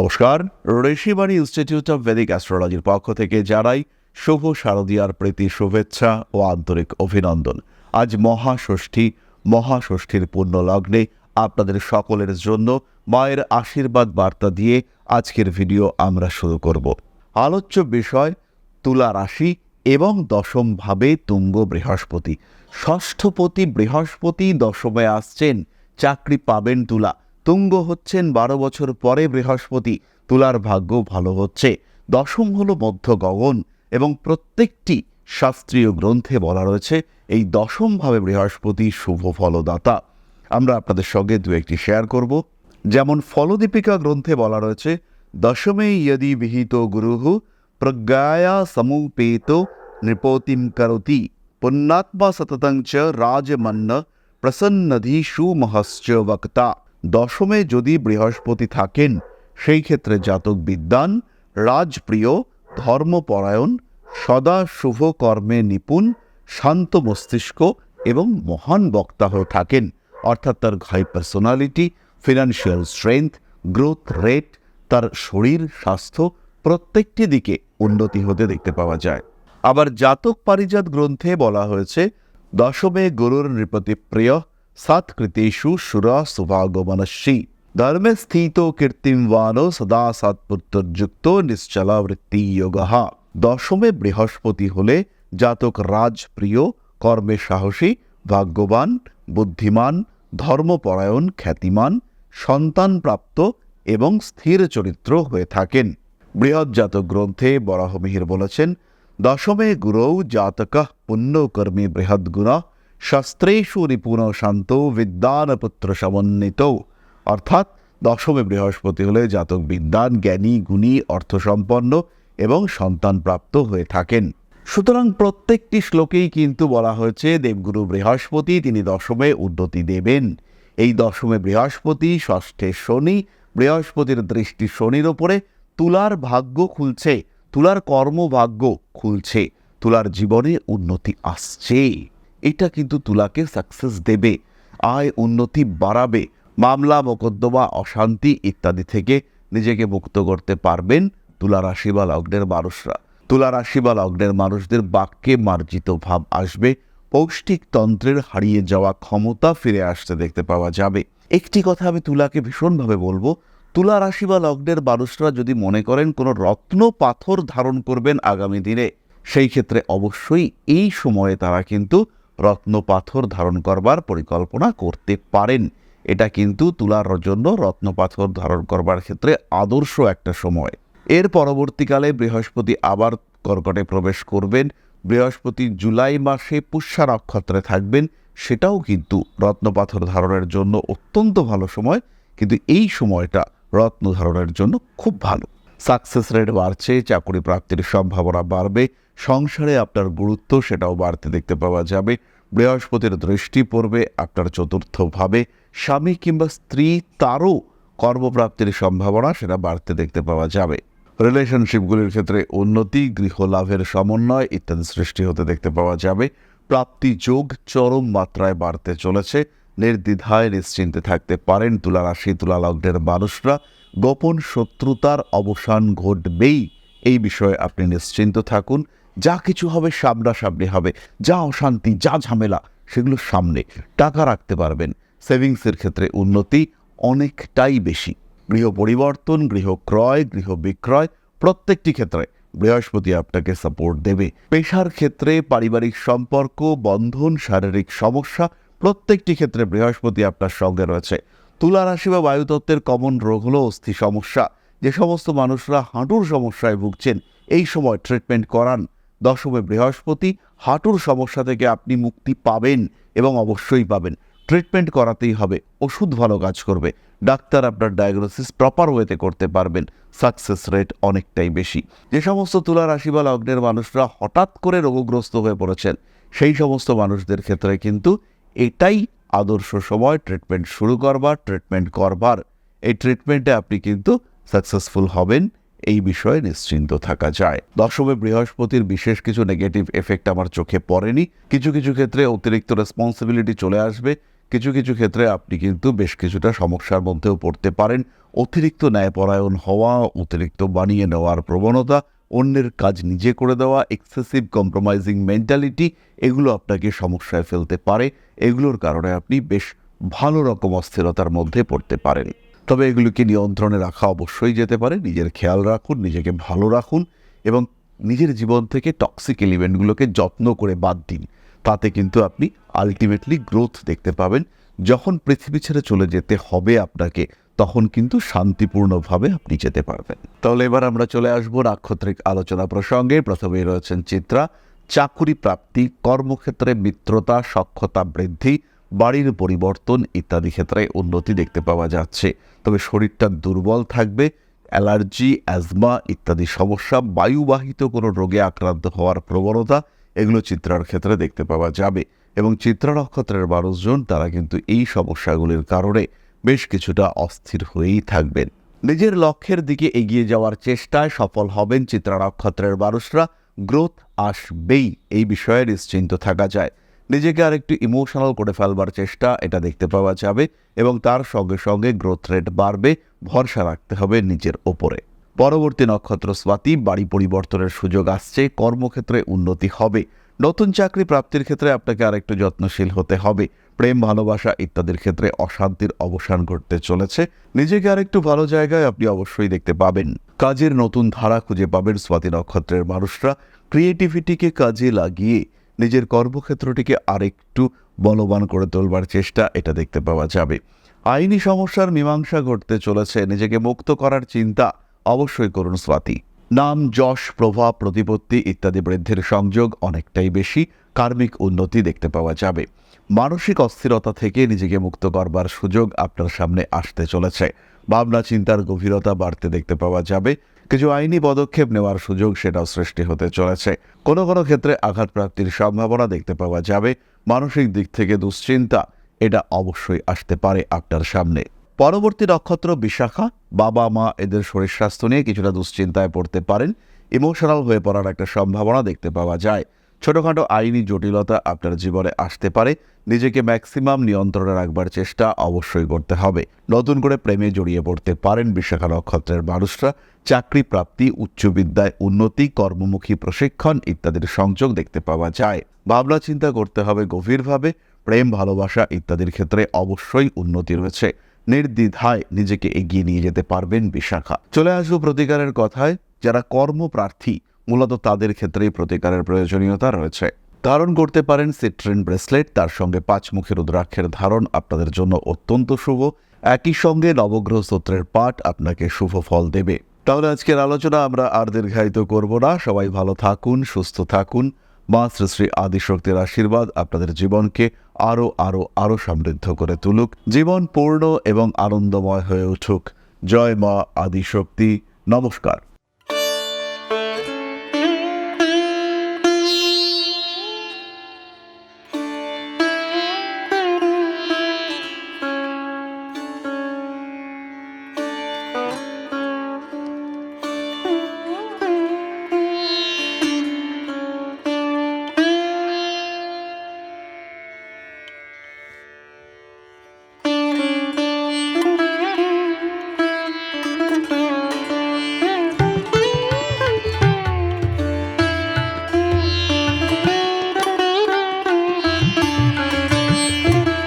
নমস্কার, Rishibani institute of Vedic অ্যাস্ট্রোলজির পক্ষ থেকে জানাই শুভ শারদীয়ার প্রীতি, শুভেচ্ছা ও আন্তরিক অভিনন্দন। আজ মহাষষ্ঠী, মহাষষ্ঠীর পূর্ণ লগ্নে আপনাদের সকলের জন্য মায়ের আশীর্বাদ বার্তা দিয়ে আজকের ভিডিও আমরা শুরু করব। আলোচ্য বিষয়, তুলা রাশি এবং দশম ভাবে তুঙ্গ বৃহস্পতি। ষষ্ঠপতি বৃহস্পতি দশমে আসছেন, চাকরি পাবেন তুলা। তুঙ্গ হচ্ছেন বারো বছর পরে বৃহস্পতি। তুলার ভাগ্য ভালো হচ্ছে। দশম হল মধ্য গগন এবং প্রত্যেকটি শাস্ত্রীয় গ্রন্থে বলা রয়েছে, এই দশমভাবে বৃহস্পতি শুভ ফলদাতা। আমরা আপনাদের সঙ্গে দু একটি শেয়ার করব। যেমন ফলদীপিকা গ্রন্থে বলা রয়েছে, দশমে ইয়দি বিহিত গুরুঃ প্রজ্ঞায়া সমুপেত নৃপতিম করতি। পুণ্যাত্মা সততং চ রাজমন্ন প্রসন্নধি সুমহশ্চ বক্তা। দশমে যদি বৃহস্পতি থাকেন, সেই ক্ষেত্রে জাতক বিদ্যান, রাজপ্রিয়, ধর্মপরায়ণ, সদা শুভ কর্মে নিপুণ, শান্ত মস্তিষ্ক এবং মহান বক্তা হয়ে থাকেন। অর্থাৎ তার high personality financial strength growth rate তার শরীর, স্বাস্থ্য প্রত্যেকটি দিকে উন্নতি হতে দেখতে পাওয়া যায়। আবার জাতক পারিজাত গ্রন্থে বলা হয়েছে, দশমে গুরুর নৃপতি প্রিয় সৎকৃতেষু সুরা সুভাগমনস্যী ধর্মে স্থিত কীর্তিমবান সদা সৎপুত্রযুক্ত নিশ্চলা বৃত্তি যোগ দশমে বৃহস্পতি হলে জাতক রাজপ্রিয় কর্মে সাহসী ভাগ্যবান বুদ্ধিমান ধর্মপরায়ণ খ্যাতিমান সন্তানপ্রাপ্ত এবং স্থির চরিত্র হয়ে থাকেন বৃহৎ জাতক গ্রন্থে বরাহমিহির বলেছেন দশমে গুরৌ জাতক পুণ্যকর্মী বৃহদ্গুণ শাস্ত্রেষু নিপুণ শান্ত বিদ্যানপুত্র সমন্বিত। অর্থাৎ দশমে বৃহস্পতি হলে জাতক বিদ্যান জ্ঞানী গুণী অর্থসম্পন্ন এবং সন্তানপ্রাপ্ত হয়ে থাকেন। সুতরাং প্রত্যেকটি শ্লোকেই কিন্তু বলা হয়েছে, দেবগুরু বৃহস্পতি তিনি দশমে উন্নতি দেবেন। এই দশমে বৃহস্পতি, ষষ্ঠে শনি, বৃহস্পতির দৃষ্টি শনির ওপরে, তুলার ভাগ্য খুলছে, তুলার কর্মভাগ্য খুলছে, তুলার জীবনে উন্নতি আসছে। এটা কিন্তু তুলাকে সাকসেস দেবে, আয় উন্নতি বাড়াবে, মামলা, মোকদ্দমা, অশান্তি ইত্যাদি থেকে নিজেকে মুক্ত করতে পারবেন তুলা রাশি বা লগ্নের মানুষরা। তুলা রাশি বা লগ্নের মানুষদের বাক্যে মার্জিত ভাব আসবে, পৌষ্টিক তন্ত্রের হারিয়ে যাওয়া ক্ষমতা ফিরে আসতে দেখতে পাওয়া যাবে। একটি কথা আমি তুলাকে ভীষণভাবে বলব, তুলা রাশি বা লগ্নের মানুষরা যদি মনে করেন কোনো রত্ন পাথর ধারণ করবেন আগামী দিনে, সেই ক্ষেত্রে অবশ্যই এই সময়ে তারা কিন্তু রত্ন পাথর ধারণ করবার পরিকল্পনা করতে পারেন। এটা কিন্তু তুলার জন্য রত্ন পাথর ধারণ করবার ক্ষেত্রে আদর্শ একটা সময়। এর পরবর্তীকালে বৃহস্পতি আবার কর্কটে প্রবেশ করবেন। বৃহস্পতি জুলাই মাসে পুষ্যা নক্ষত্রে থাকবেন। সেটাও কিন্তু রত্নপাথর ধারণের জন্য অত্যন্ত ভালো সময়। কিন্তু এই সময়টা রত্ন ধারণের জন্য খুব ভালো। সাকসেস রেট বাড়ছে, চাকরি প্রাপ্তির সম্ভাবনা বাড়বে। সংসারে আপনার গুরুত্ব সেটাও বাড়তে দেখতে পাওয়া যাবে। বৃহস্পতির দৃষ্টি পড়বে, আপনার চতুর্থভাবে স্বামী কিংবা স্ত্রী তারও কর্মপ্রাপ্তির সম্ভাবনা সেটা বাড়তে দেখতে পাওয়া যাবে। রিলেশনশিপগুলির ক্ষেত্রে উন্নতি গৃহ লাভের সমন্বয় ইত্যাদি সৃষ্টি হতে দেখতে পাওয়া যাবে। প্রাপ্তি যোগ চরম মাত্রায় বাড়তে চলেছে। নির্দ্বিধায় নিশ্চিন্তে থাকতে পারেন তুলা রাশি তুলা মানুষরা। গোপন শত্রুতার অবসান ঘটবেই, এই বিষয়ে আপনি নিশ্চিন্ত থাকুন। যা কিছু হবে সামনাসামনি হবে, যা অশান্তি, যা ঝামেলা, সেগুলো সামনে টাকা রাখতে পারবেন। সেভিংসের ক্ষেত্রে উন্নতি অনেকটাই বেশি। গৃহ পরিবর্তন, গৃহ ক্রয়, গৃহ বিক্রয়, প্রত্যেকটি ক্ষেত্রে বৃহস্পতি আপনাকে সাপোর্ট দেবে। পেশার ক্ষেত্রে পারিবারিক সম্পর্ক, বন্ধন, শারীরিক সমস্যা, প্রত্যেকটি ক্ষেত্রে বৃহস্পতি আপনার সঙ্গে রয়েছে। তুলা রাশি বা বায়ুতত্ত্বের কমন রোগ হলো অস্থি সমস্যা। যে সমস্ত মানুষরা হাঁটুর সমস্যায় ভুগছেন, এই সময় ট্রিটমেন্ট করান। দশমে বৃহস্পতি, হাঁটুর সমস্যা থেকে আপনি মুক্তি পাবেন এবং অবশ্যই পাবেন। ট্রিটমেন্ট করাতেই হবে, ওষুধ ভালো কাজ করবে। ডাক্তার আপনার ডায়াগনোসিস প্রপার ওয়েতে করতে পারবেন সাকসেস রেট অনেকটাই বেশি। যে সমস্ত তুলা রাশি বা লগ্নের মানুষরা হঠাৎ করে রোগগ্রস্ত হয়ে পড়েছেন, সেই সমস্ত মানুষদের ক্ষেত্রে কিন্তু এটাই আদর্শ সময় ট্রিটমেন্ট শুরু করবার, ট্রিটমেন্ট করবার। এই ট্রিটমেন্টে আপনি কিন্তু সাকসেসফুল হবেন। এই বিষয়ে নিশ্চিন্ত থাকা যায়। দশমে বৃহস্পতির বিশেষ কিছু নেগেটিভ এফেক্ট আমার চোখে পড়েনি। কিছু কিছু ক্ষেত্রে অতিরিক্ত রেসপন্সিবিলিটি চলে আসবে। কিছু কিছু ক্ষেত্রে আপনি কিন্তু বেশ কিছুটা সমস্যার মধ্যেও পড়তে পারেন। অতিরিক্ত ন্যায়পরায়ণ হওয়া, অতিরিক্ত বানিয়ে নেওয়ার প্রবণতা, অন্যের কাজ নিজে করে দেওয়া এক্সেসিভ কম্প্রোমাইজিং মেন্টালিটি এগুলো আপনাকে সমস্যায় ফেলতে পারে। এগুলোর কারণে আপনি বেশ ভালো রকম অস্থিরতার মধ্যে পড়তে পারেন। তবে এগুলিকে নিয়ন্ত্রণে রাখা অবশ্যই যেতে পারে। নিজের খেয়াল রাখুন, নিজেকে ভালো রাখুন এবং নিজের জীবন থেকে টক্সিক এলিমেন্টগুলোকে যত্ন করে বাদ দিন। তাতে কিন্তু আপনি আলটিমেটলি গ্রোথ দেখতে পাবেন। যখন পৃথিবী ছেড়ে চলে যেতে হবে আপনাকে, তখন কিন্তু শান্তিপূর্ণভাবে আপনি যেতে পারবেন। তাহলে এবার আমরা চলে আসব নাক্ষত্রিক আলোচনা প্রসঙ্গে। প্রথমেই রয়েছেন চিত্রা। চাকুরি প্রাপ্তি, কর্মক্ষেত্রে মিত্রতা, সক্ষতা বৃদ্ধি বাড়ির পরিবর্তন ইত্যাদি ক্ষেত্রে উন্নতি দেখতে পাওয়া যাচ্ছে। তবে শরীরটা দুর্বল থাকবে, অ্যালার্জি, অ্যাজমা ইত্যাদি সমস্যা, বায়ুবাহিত কোনো রোগে আক্রান্ত হওয়ার প্রবণতা, এগুলো চিত্রার ক্ষেত্রে দেখতে পাওয়া যাবে। এবং চিত্রা নক্ষত্রের মানুষজন, তারা কিন্তু এই সমস্যাগুলির কারণে বেশ কিছুটা অস্থির হয়েই থাকবেন। নিজের লক্ষ্যের দিকে এগিয়ে যাওয়ার চেষ্টায় সফল হবেন চিত্রা নক্ষত্রের মানুষরা। গ্রোথ আসবেই, এই বিষয়ে নিশ্চিন্ত থাকা যায়। নিজেকে আরেকটু ইমোশনাল করে ফেলবার চেষ্টা, এটা দেখতে পাওয়া যাবে এবং তার সঙ্গে সঙ্গে গ্রোথ রেট বাড়বে, ভরসা রাখতে হবে নিজের ওপরে। পরবর্তী নক্ষত্র স্বাতি, বাড়ি পরিবর্তনের সুযোগ আসছে, কর্মক্ষেত্রে উন্নতি হবে। নতুন চাকরি প্রাপ্তির ক্ষেত্রে আপনাকে আরেকটু যত্নশীল হতে হবে। প্রেম, ভালোবাসা ইত্যাদির ক্ষেত্রে অশান্তির অবসান ঘটতে চলেছে। নিজেকে আরেকটু ভালো জায়গায় আপনি অবশ্যই দেখতে পাবেন। কাজের নতুন ধারা খুঁজে পাবেন স্বাতি নক্ষত্রের মানুষরা। ক্রিয়েটিভিটিকে কাজে লাগিয়ে নিজের কর্মক্ষেত্রটিকে আরেকটু বলবান করে তোলবার চেষ্টা এটা দেখতে পাওয়া যাবে। আইনি সমস্যার মীমাংসা ঘটতে চলেছে, নিজেকে মুক্ত করার চিন্তা অবশ্যই করুন স্বাতি। নাম, যশ, প্রভাব, প্রতিপত্তি ইত্যাদি বৃদ্ধির সংযোগ অনেকটাই বেশি, কার্মিক উন্নতি দেখতে পাওয়া যাবে। মানসিক অস্থিরতা থেকে নিজেকে মুক্ত করবার সুযোগ আপনার সামনে আসতে চলেছে। ভাবনা চিন্তার গভীরতা বাড়তে দেখতে পাওয়া যাবে। কিছু আইনি পদক্ষেপ নেওয়ার সুযোগ সেটাও সৃষ্টি হতে চলেছে। কোনো কোনো ক্ষেত্রে আঘাতপ্রাপ্তির সম্ভাবনা দেখতে পাওয়া যাবে। মানসিক দিক থেকে দুশ্চিন্তা, এটা অবশ্যই আসতে পারে আপনার সামনে। পরবর্তী নক্ষত্র বিশাখা, বাবা, মা এদের শরীর স্বাস্থ্য নিয়ে কিছুটা দুশ্চিন্তায় পড়তে পারেন। ইমোশনাল হয়ে পড়ার একটা সম্ভাবনা দেখতে পাওয়া যায়। ছোটোখাটো আইনি জটিলতা আপনার জীবনে আসতে পারে। নিজেকে ম্যাক্সিমাম নিয়ন্ত্রণে রাখবার চেষ্টা অবশ্যই করতে হবে। নতুন করে প্রেমে জড়িয়ে পড়তে পারেন বিশাখা নক্ষত্রের মানুষরা। চাকরি প্রাপ্তি, উচ্চ বিদ্যায় উন্নতি, কর্মমুখী প্রশিক্ষণ ইত্যাদির সংযোগ দেখতে পাওয়া যায়। ভাবনা চিন্তা করতে হবে গভীরভাবে। প্রেম, ভালোবাসা ইত্যাদির ক্ষেত্রে অবশ্যই উন্নতি রয়েছে। নির্দ্বিধায় নিজেকে এগিয়ে নিয়ে যেতে পারবেন বিশাখা। চলে আসব প্রতিকারের কথায়। যারা কর্মপ্রার্থী মূলত তাদের ক্ষেত্রেই প্রতিকারের প্রয়োজনীয়তা রয়েছে। ধারণ করতে পারেন সিট্রেন ব্রেসলেট, তার সঙ্গে পাঁচ পাঁচমুখী রুদ্রাক্ষের ধারণ আপনাদের জন্য অত্যন্ত শুভ। একই সঙ্গে নবগ্রহ স্তোত্রের পাঠ আপনাকে শুভ ফল দেবে। তাহলে আজকের আলোচনা আমরা আর দীর্ঘায়িত করব না। সবাই ভালো থাকুন, সুস্থ থাকুন। মা শ্রী শ্রী আদিশক্তির আশীর্বাদ আপনাদের জীবনকে আরও আরও আরও সমৃদ্ধ করে তুলুক। জীবন পূর্ণ এবং আনন্দময় হয়ে উঠুক। জয় মা আদিশক্তি। নমস্কার।